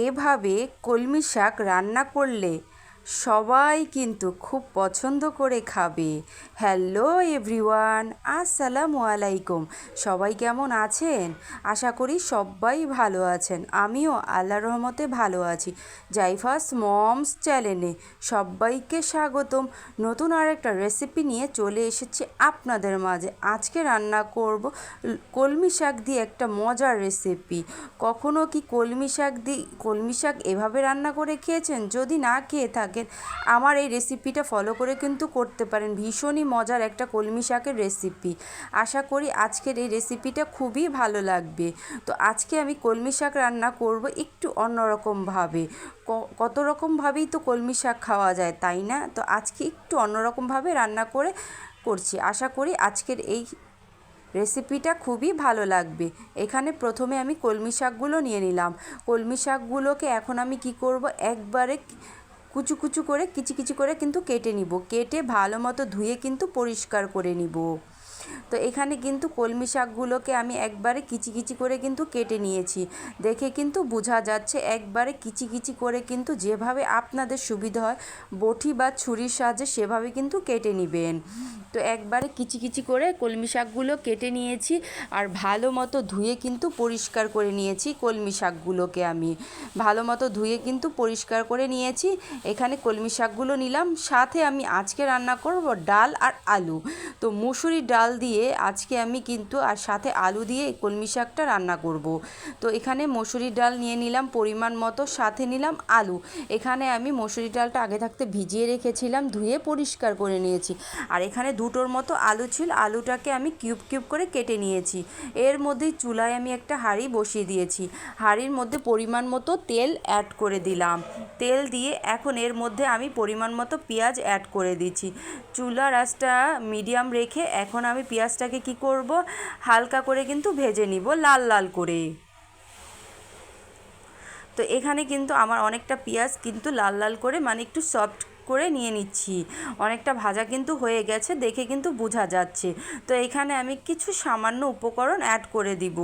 এভাবে কলমি শাক রান্না করলে সবাই কিন্তু খুব পছন্দ করে খাবে। হ্যালো এভরিওয়ান আসসালামু আলাইকুম। সবাই কেমন আছেন? আশা করি সবাই ভালো আছেন। আমিও আল্লাহ রহমতে ভালো আছি। জাইফাস মমস চ্যানেলে সবাইকে স্বাগতম। নতুন আর একটা রেসিপি নিয়ে চলে এসেছি আপনাদের মাঝে। আজকে রান্না করব কলমি শাক দিয়ে একটা মজার রেসিপি কখনো কি কলমি শাক দিয়ে কলমি শাক এভাবে রান্না করে খেয়েছেন? যদি না খেয়ে থাকেন আমার এই রেসিপিটা ফলো করে কিন্তু করতে পারেন। ভীষণই মজার একটা কলমি শাকের রেসিপি আশা করি আজকের এই রেসিপিটা খুবই ভালো লাগবে। তো আজকে আমি কলমি শাক রান্না করব একটু অন্যরকমভাবে কত রকমভাবেই তো কলমি শাক খাওয়া যায়, তাই না? তো আজকে একটু অন্যরকমভাবে রান্না করে করছি। আশা করি আজকের এই রেসিপিটা খুবই ভালো লাগবে। এখানে প্রথমে আমি কলমি শাকগুলো নিয়ে নিলাম। কলমি শাকগুলোকে এখন আমি কি করব? একবারে কুচু কুচু করে, কিচি কিচি করে কিন্তু কেটে নিব। কেটে ভালো মতো ধুয়ে কিন্তু পরিষ্কার করে নিব। তো এখানে কিন্তু কলমি শাকগুলোকে আমি একবারে কিচি কিচি করে কিন্তু কেটে নিয়েছি। দেখে কিন্তু বোঝা যাচ্ছে একবারে কিচি কিচি করে কিন্তু যেভাবে আপনাদের সুবিধা হয়, বটি বা ছুরির সাহায্যে সেভাবে কিন্তু কেটে নেবেন। তো একবারে কিচি কিচি করে কলমি শাকগুলো কেটে নিয়েছি আর ভালো মতো ধুয়ে কিন্তু পরিষ্কার করে নিয়েছি কলমি শাকগুলোকে আমি। ভালো মতো ধুয়ে কিন্তু পরিষ্কার করে নিয়েছি। এখানে কলমি শাকগুলো নিলাম। সাথে আমি আজকে রান্না করব ডাল আর আলু। তো মুসুরি ডাল দিয়ে আজকে আমি কিন্তু আর সাথে আলু দিয়ে কলমি শাকটা রান্না করব। তো এখানে মসুরির ডাল নিয়ে নিলাম, পরিমাণ মতো সাথে নিলাম আলু। এখানে আমি মসুরি ডালটা আগে থাকতে ভিজিয়ে রেখেছিলাম, ধুয়ে পরিষ্কার করে নিয়েছি। আর এখানে দুটোর মতো আলু ছিল, আলুটাকে আমি কিউব কিউব করে কেটে নিয়েছি। এর মধ্যেই চুলায় আমি একটা হাঁড়ি বসিয়ে দিয়েছি। হাঁড়ির মধ্যে পরিমাণ মতো তেল অ্যাড করে দিলাম। তেল দিয়ে এখন এর মধ্যে আমি পরিমাণ মতো পেঁয়াজ অ্যাড করে দিচ্ছি। চুলা রাসটা মিডিয়াম রেখে এখন আমি পেঁয়াজটাকে কি করব? হালকা করে কিন্তু ভেজে নিব, লাল লাল করে। তো এখানে কিন্তু আমার অনেকটা পেঁয়াজ কিন্তু লাল লাল করে মানে একটু সফট করে নিয়ে নিচ্ছি। অনেকটা ভাজা কিন্তু হয়ে গেছে, দেখে কিন্তু বোঝা যাচ্ছে। তো এখানে আমি কিছু সামান্য উপকরণ অ্যাড করে দিব।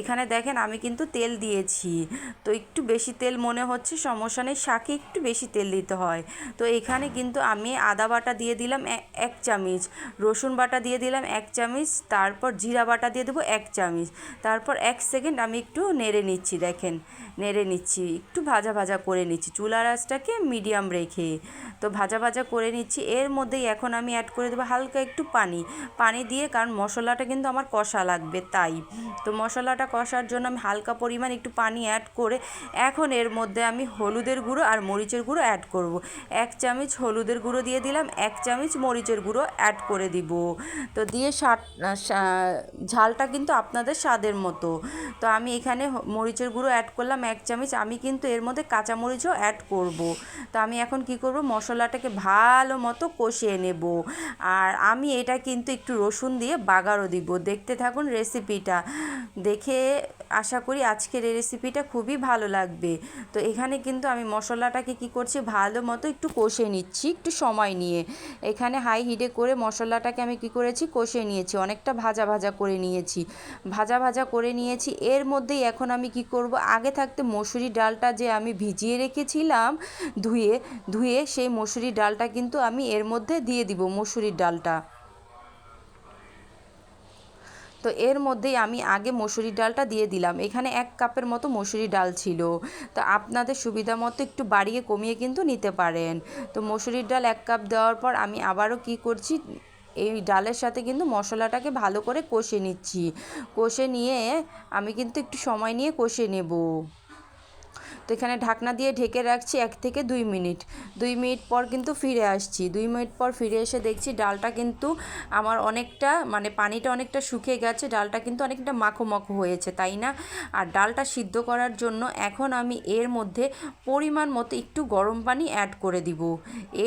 এখানে দেখেন আমি কিন্তু তেল দিয়েছি। তো একটু বেশি তেল মনে হচ্ছে, সমস্যা নেই, শাকে একটু বেশি তেল দিতে হয়। তো এখানে কিন্তু আমি আদা বাটা দিয়ে দিলাম এক চামচ, রসুন বাটা দিয়ে দিলাম এক চামচ, তারপর জিরা বাটা দিয়ে দেবো এক চামচ। তারপর এক সেকেন্ড আমি একটু নেড়ে নিচ্ছি, দেখেন, নেড়ে নিচ্ছি, একটু ভাজা ভাজা করে নিচ্ছি। চুলা রাসটাকে মিডিয়াম রেখে। তো ভাজা ভাজা করে নিচ্ছি। এর মধ্যেই এখন আমি অ্যাড করে দেবো হালকা একটু পানি। পানি দিয়ে, কারণ মশলাটা কিন্তু আমার কষা লাগবে, তাই। তো মশলাটা কষার জন্য আমি হালকা পরিমাণ একটু পানি অ্যাড করে এখন এর মধ্যে আমি হলুদের গুঁড়ো আর মরিচের গুঁড়ো অ্যাড করব। এক চামচ হলুদের গুঁড়ো দিয়ে দিলাম, এক চামচ মরিচের গুঁড়ো অ্যাড করে দিব। তো দিয়ে ঝালটা কিন্তু আপনাদের স্বাদের মতো। তো আমি এখানে মরিচের গুঁড়ো অ্যাড করলাম, এক চামচ। আমি কিন্তু এর মধ্যে কাঁচামরিচও অ্যাড করব। তো আমি এখন কি করব? মশলাটাকে ভালো মতো কষিয়ে নেব। আর আমি এটা কিন্তু একটু রসুন দিয়ে বাগারও দিব। দেখতে থাকুন রেসিপিটা দেখে আশা করি আজকের এই রেসিপিটা খুবই ভালো লাগবে। তো এখানে কিন্তু আমি মশলাটাকে কি করছি, ভালো মতো একটু কষে নিচ্ছি, একটু সময় নিয়ে। এখানে হাই হিটে করে মশলাটাকে আমি কি করেছি, কষে নিয়েছি, অনেকটা ভাজা ভাজা করে নিয়েছি। ভাজা ভাজা করে নিয়েছি, এর মধ্যেই এখন আমি কি করব, আগে থাকতে মসুরি ডালটা যে আমি ভিজিয়ে রেখেছিলাম ধুয়ে ধুয়ে সেই মসুরি ডালটা কিন্তু আমি এর মধ্যে দিয়ে দিব মসুরির ডালটা। তো এর মধ্যেই আমি আগে মসুরি ডালটা দিয়ে দিলাম। এখানে এক কাপের মতো মসুরি ডাল ছিল। তো আপনাদের সুবিধা মতো একটু বাড়িয়ে কমিয়ে কিন্তু নিতে পারেন। তো মসুরির ডাল এক কাপ দেওয়ার পর আমি আবারও কি করছি, এই ডালের সাথে কিন্তু মশলাটাকে ভালো করে কষে নিচ্ছি। কষে নিয়ে আমি কিন্তু একটু সময় নিয়ে কষে নেব। তো এখানে ঢাকনা দিয়ে ঢেকে রাখছি এক থেকে দুই মিনিট। দুই মিনিট পর কিন্তু ফিরে আসছি। দুই মিনিট পর ফিরে এসে দেখছি ডালটা কিন্তু আমার অনেকটা মানে পানিটা অনেকটা শুকিয়ে গেছে, ডালটা কিন্তু অনেকটা মাখো মাখো হয়েছে, তাই না? আর ডালটা সিদ্ধ করার জন্য এখন আমি এর মধ্যে পরিমাণ মতো একটু গরম পানি অ্যাড করে দিব।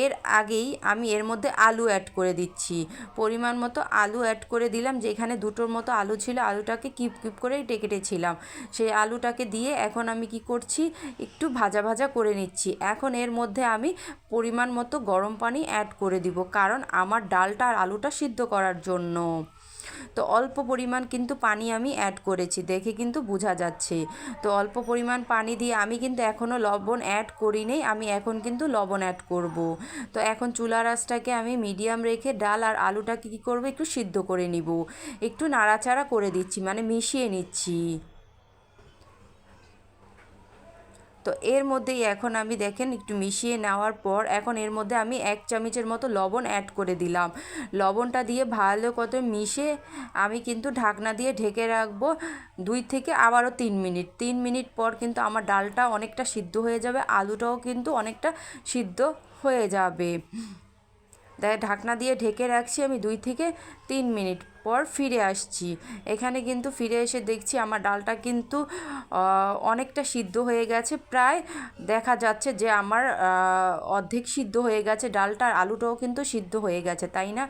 এর আগেই আমি এর মধ্যে আলু অ্যাড করে দিচ্ছি। পরিমাণ মতো আলু অ্যাড করে দিলাম, যেখানে দুটোর মতো আলু ছিল, আলুটাকে কিপ কিপ করে কেটেছিলাম সেই আলুটাকে দিয়ে এখন আমি কি করছি একটু ভাজা ভাজা করে নিচ্ছি। এখন এর মধ্যে আমি পরিমাণ মতো গরম পানি অ্যাড করে দিব, কারণ আমার ডালটা আর আলুটা সিদ্ধ করার জন্য। তো অল্প পরিমাণ কিন্তু পানি আমি অ্যাড করেছি, দেখে কিন্তু বোঝা যাচ্ছে। তো অল্প পরিমাণ পানি দিয়ে আমি কিন্তু এখনও লবণ অ্যাড করি নেই, আমি এখন কিন্তু লবণ অ্যাড করব। তো এখন চুলা রাসটাকে আমি মিডিয়াম রেখে ডাল আর আলুটাকে কী করব, একটু সিদ্ধ করে নিব। একটু নাড়াচাড়া করে দিচ্ছি মানে মিশিয়ে নিচ্ছি। তো এর মধ্যেই এখন আমি দেখেন একটু মিশিয়ে নেওয়ার পর এখন এর মধ্যে আমি এক চামচের মতো লবণ অ্যাড করে দিলাম। লবণটা দিয়ে ভালো কত মিশে আমি কিন্তু ঢাকনা দিয়ে ঢেকে রাখব দুই থেকে আবারও তিন মিনিট। তিন মিনিট পর কিন্তু আমার ডালটা অনেকটা সিদ্ধ হয়ে যাবে, আলুটাও কিন্তু অনেকটা সিদ্ধ হয়ে যাবে। দেখ, ঢাকনা দিয়ে ঢেকে রাখছি আমি দুই থেকে তিন মিনিট। পর ফিরে আসছি। এখানে কিন্তু ফিরে এসে দেখছি আমার ডালটা কিন্তু অনেকটা সিদ্ধ হয়ে গেছে। প্রায় দেখা যাচ্ছে যে আমার অর্ধেক সিদ্ধ হয়ে গেছে। ডালটা আর আলুটাও কিন্তু সিদ্ধ হয়ে গেছে, তাই না?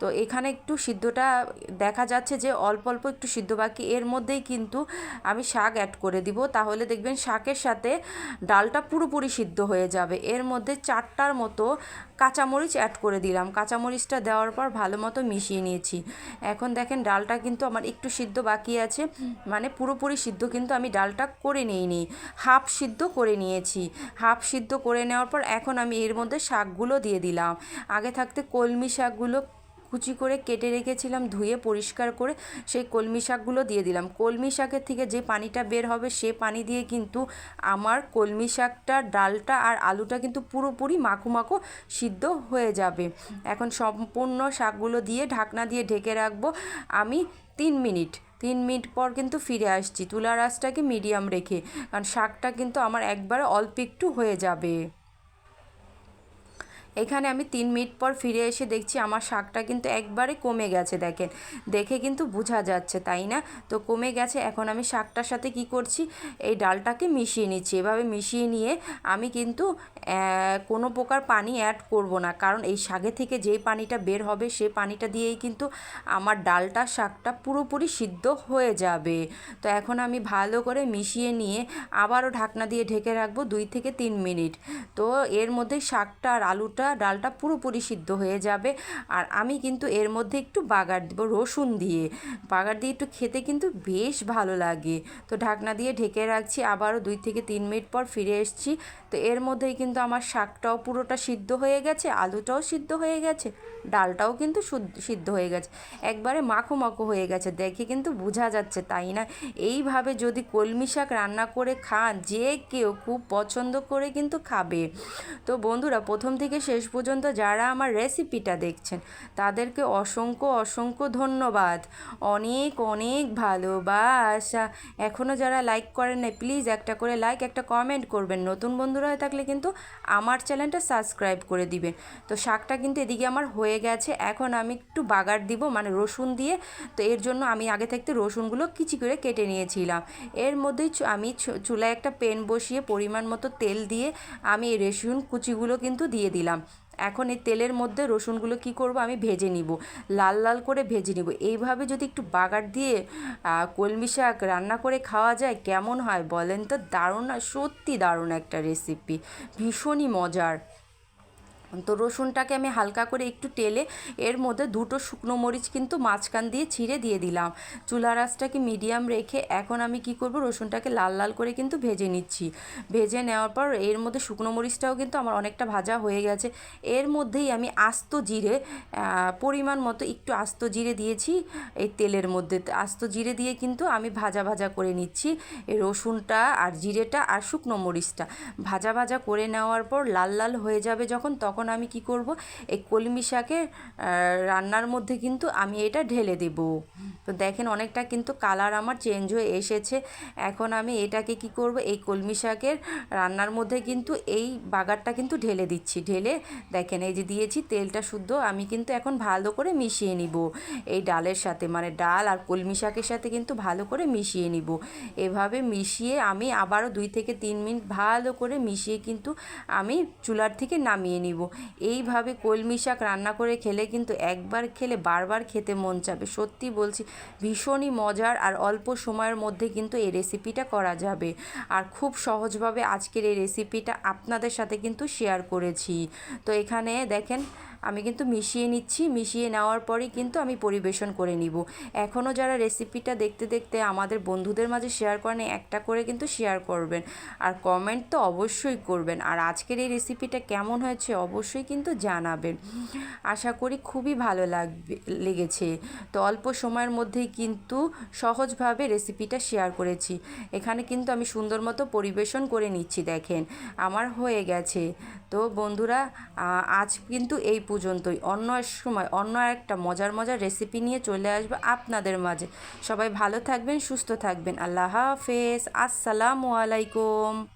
তো এখানে একটু সিদ্ধটা দেখা যাচ্ছে যে অল্প অল্প একটু সিদ্ধ বাকি। এর মধ্যেই কিন্তু আমি শাক অ্যাড করে দিব। তাহলে দেখবেন শাকের সাথে ডালটা পুরোপুরি সিদ্ধ হয়ে যাবে। এর মধ্যে চারটার মতো কাঁচামরিচ অ্যাড করে দিলাম। কাঁচামরিচটা দেওয়ার পর ভালো মতো মিশিয়ে নিয়েছি। এখন দেখেন ডালটা কিন্তু আমার একটু সিদ্ধ বাকি আছে। মানে পুরোপুরি সিদ্ধ কিন্তু আমি ডালটা করে নিইনি। হাফ সিদ্ধ করে নিয়েছি। হাফ সিদ্ধ করে নেওয়ার পর এখন আমি এর মধ্যে শাকগুলো দিয়ে দিলাম। আগে থাকতে কলমি শাকগুলো কুচি করে কেটে রেখেছিলাম, ধুয়ে পরিষ্কার করে সেই কলমি শাকগুলো দিয়ে দিলাম। কলমি শাকের থেকে যে পানিটা বের হবে সে পানি দিয়ে কিন্তু আমার কলমি শাকটা, ডালটা আর আলুটা কিন্তু পুরোপুরি মাখো মাখো সিদ্ধ হয়ে যাবে। এখন সম্পূর্ণ শাকগুলো দিয়ে ঢাকনা দিয়ে ঢেকে রাখব আমি তিন মিনিট। তিন মিনিট পর কিন্তু ফিরে আসছি। তুলার আঁচটাকে মিডিয়াম রেখে, কারণ শাকটা কিন্তু আমার একবারে অল্প একটু হয়ে যাবে। এখানে আমি তিন মিনিট পর ফিরে এসে দেখছি আমার শাকটা কিন্তু একবারে কমে গেছে, দেখেন। দেখে কিন্তু বোঝা যাচ্ছে, তাই না? তো কমে গেছে, এখন আমি শাকটার সাথে কি করছি? এই ডালটাকে মিশিয়ে নিচ্ছি। এভাবে মিশিয়ে নিয়ে আমি কিন্তু কোনো প্রকার পানি অ্যাড করব না। কারণ এই শাকে থেকে যেই পানিটা বের হবে, সে পানিটা দিয়েই কিন্তু আমার ডালটা, শাকটা পুরোপুরি সিদ্ধ হয়ে যাবে। তো এখন আমি ভালো করে মিশিয়ে নিয়ে আবারও ঢাকনা দিয়ে ঢেকে রাখব দুই থেকে তিন মিনিট। তো এর মধ্যে শাকটা আর আলুটা ডালটা ডালটা পুরোপুরি সিদ্ধ হয়ে যাবে। আর আমি কিন্তু এর মধ্যে একটু বাগার দেবো রসুন দিয়ে। বাগার দিয়ে একটু খেতে কিন্তু বেশ ভালো লাগে। তো ঢাকনা দিয়ে ঢেকে রাখছি, আবারও দুই থেকে তিন মিনিট পর ফিরে এসছি। তো এর মধ্যেই কিন্তু আমার শাকটাও পুরোটা সিদ্ধ হয়ে গেছে, আলুটাও সিদ্ধ হয়ে গেছে, ডালটাও কিন্তু সিদ্ধ হয়ে গেছে। একবারে মাখো মাখো হয়ে গেছে, দেখে কিন্তু বোঝা যাচ্ছে, তাই না? এইভাবে যদি কলমি শাক রান্না করে খান, যে কেউ খুব পছন্দ করে কিন্তু খাবে। তো বন্ধুরা, প্রথম থেকে শেষ পর্যন্ত যারা আমার রেসিপিটা দেখছেন, তাদেরকে অসংখ্য অসংখ্য ধন্যবাদ। অনেক অনেক ভালোবাসা। এখনও যারা লাইক করেন না প্লিজ একটা করে লাইক একটা কমেন্ট করবেন। নতুন বন্ধুরা হয়ে থাকলে কিন্তু আমার চ্যানেলটা সাবস্ক্রাইব করে দিবেন। তো শাকটা কিন্তু এদিকে আমার হয়ে গেছে। এখন আমি একটু বাগার দিব মানে রসুন দিয়ে। তো এর জন্য আমি আগে থাকতে রসুনগুলো কিচি করে কেটে নিয়েছিলাম। এর মধ্যেই আমি চুলায় একটা পেন বসিয়ে পরিমাণ মতো তেল দিয়ে আমি রসুন কুচিগুলো কিন্তু দিয়ে দিলাম। এখন এই তেলের মধ্যে রসুনগুলো কি করব? আমি ভেজে নিব। লাল লাল করে ভেজে নিব। এইভাবে যদি একটু বাগার দিয়ে কলমি শাক রান্না করে খাওয়া যায়, কেমন হয় বলেন তো? দারুণ সত্যি দারুণ একটা রেসিপি ভীষণই মজার। তো রসুনটাকে আমি হালকা করে একটু টেলে এর মধ্যে দুটো শুকনো মরিচ কিন্তু মাঝখান দিয়ে ছিঁড়ে দিয়ে দিলাম। চুলা রাসটাকে মিডিয়াম রেখে এখন আমি কি করব, রসুনটাকে লাল লাল করে কিন্তু ভেজে নিচ্ছি। ভেজে নেওয়ার পর এর মধ্যে শুকনো মরিচটাও কিন্তু আমার অনেকটা ভাজা হয়ে গেছে। এর মধ্যেই আমি আস্ত জিরে পরিমাণ মতো একটু আস্ত জিরে দিয়েছি এই তেলের মধ্যে। আস্ত জিরে দিয়ে কিন্তু আমি ভাজা ভাজা করে নিচ্ছি এই রসুনটা আর জিরেটা আর শুকনো মরিচটা। ভাজা ভাজা করে নেওয়ার পর লাল লাল হয়ে যাবে যখন, তখন এখন আমি কি করব? এই কলমি শাকের রান্নার মধ্যে কিন্তু আমি এটা ঢেলে দেব। তো দেখেন অনেকটা কিন্তু কালার আমার চেঞ্জ হয়ে এসেছে। এখন আমি এটাকে কি করব? এই কলমি শাকের রান্নার মধ্যে কিন্তু এই বাগারটা কিন্তু ঢেলে দিচ্ছি। ঢেলে দেখেন এই যে দিয়েছি, তেলটা শুদ্ধ আমি কিন্তু এখন ভালো করে মিশিয়ে নিব। এই ডালের সাথে মানে ডাল আর কলমি শাকের সাথে কিন্তু ভালো করে মিশিয়ে নিব। এভাবে মিশিয়ে আমি আবারও দুই থেকে তিন মিনিট ভালো করে মিশিয়ে কিন্তু আমি চুলার থেকে নামিয়ে নিব। এইভাবে কলমি শাক রান্না করে খেলে কিন্তু একবার খেলে বারবার খেতে মন চাবে। সত্যি বলছি, ভীষণই মজার আর অল্প সময়ের মধ্যে কিন্তু এই রেসিপিটা করা যাবে। আর খুব সহজভাবে আজকের এই রেসিপিটা আপনাদের সাথে কিন্তু শেয়ার করেছি। তো এখানে দেখেন আমি কিন্তু মিশিয়ে নিচ্ছি, মিশিয়ে নেওয়ার পরেই কিন্তু আমি পরিবেশন করে নিব। এখনও যারা রেসিপিটা দেখতে দেখতে আমাদের বন্ধুদের মাঝে শেয়ার করেন একটা করে কিন্তু শেয়ার করবেন। আর কমেন্ট তো অবশ্যই করবেন। আর আজকের এই রেসিপিটা কেমন হয়েছে অবশ্যই কিন্তু জানাবেন। আশা করি খুবই ভালো লাগবে, লেগেছে। তো অল্প সময়ের মধ্যেই কিন্তু সহজভাবে রেসিপিটা শেয়ার করেছি। এখানে কিন্তু আমি সুন্দর মতো পরিবেশন করে নিচ্ছি, দেখেন। আমার হয়ে গেছে। তো বন্ধুরা আজ কিন্তু এই পর্যন্তই। অন্য এক সময়, অন্য একটা মজার মজার রেসিপি নিয়ে চলে আসব আপনাদের মাঝে। সবাই ভালো থাকবেন, সুস্থ থাকবেন। আল্লাহ হাফেজ। আসসালামু আলাইকুম।